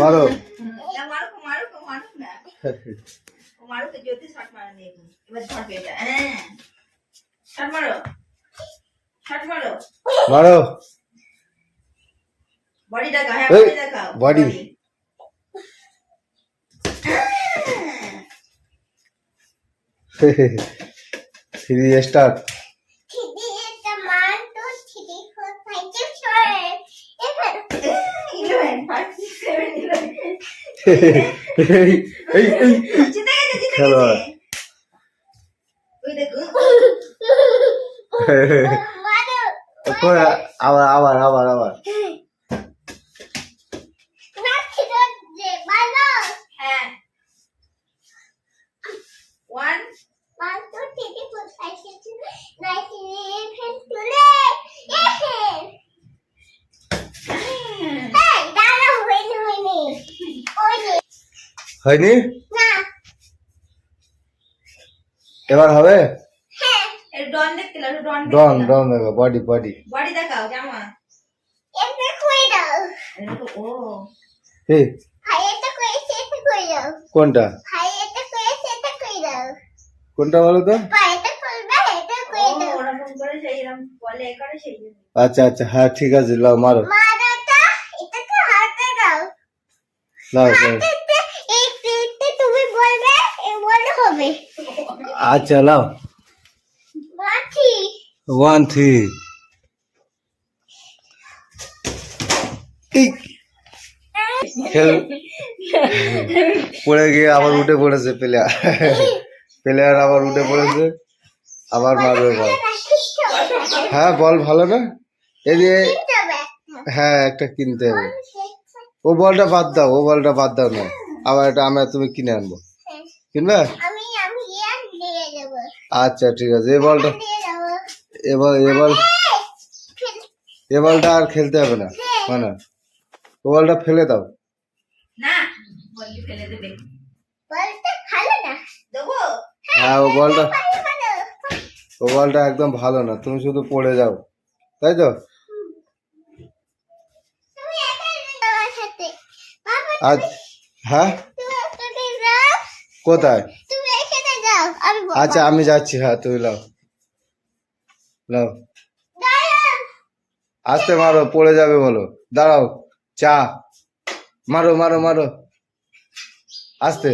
মারো না, মারুক মারুক মারুক না ও মারুক জ্যোতি শট মারা নেই এবার ধরবে এটা হ্যাঁ শট মারো শট মারো মারো বডি দেখাও হ্যাঁ এই, বডি দেখাও body। এই এই খেলোয়াড়। আবার আবার আবার আবার হয়নি? এবার হবে? ডন ডন ডন দেখো বডি বডি বডি দেখাও জামা। কোনটা? কোনটা বলো তো। আচ্ছা আচ্ছা হ্যাঁ ঠিক আছে লাও মারো। লাও লাও। তুমি বলবে এ বলে হবে? আচ্ছা লাও ওয়ান থ্রি খেল। পড়ে গিয়ে আবার উঠে পড়েছে প্লেয়ার প্লেয়ার আবার উঠে পড়েছে আবার মারবে বল হ্যাঁ বল ভালো না? এই যে হ্যাঁ একটা কিনতে হবে। ও বলটা বাদ দাও ও বলটা বাদ দাও না। আবার এটা আমরা তুমি কিনে আনব। কিনবে? আচ্ছা ঠিক আছে এই বলটা দেবো। এবার এ বল এ বলটা আর খেলতে হবে না। মানে ও বলটা ফেলে দাও। না বললি ফেলে দেবে। বলতে ভালো না। দেবো? হ্যাঁ ও বলটা ও বলটা একদম ভালো না তুমি শুধু পড়ে যাও। তাই তো? আজ হ্যাঁ? কোথায়। আচ্ছা আমি যাচ্ছি হ্যাঁ তুমি লাও লাও আস্তে মারো পড়ে যাবে বলো। দাঁড়াও চা। মারো মারো মারো। আস্তে।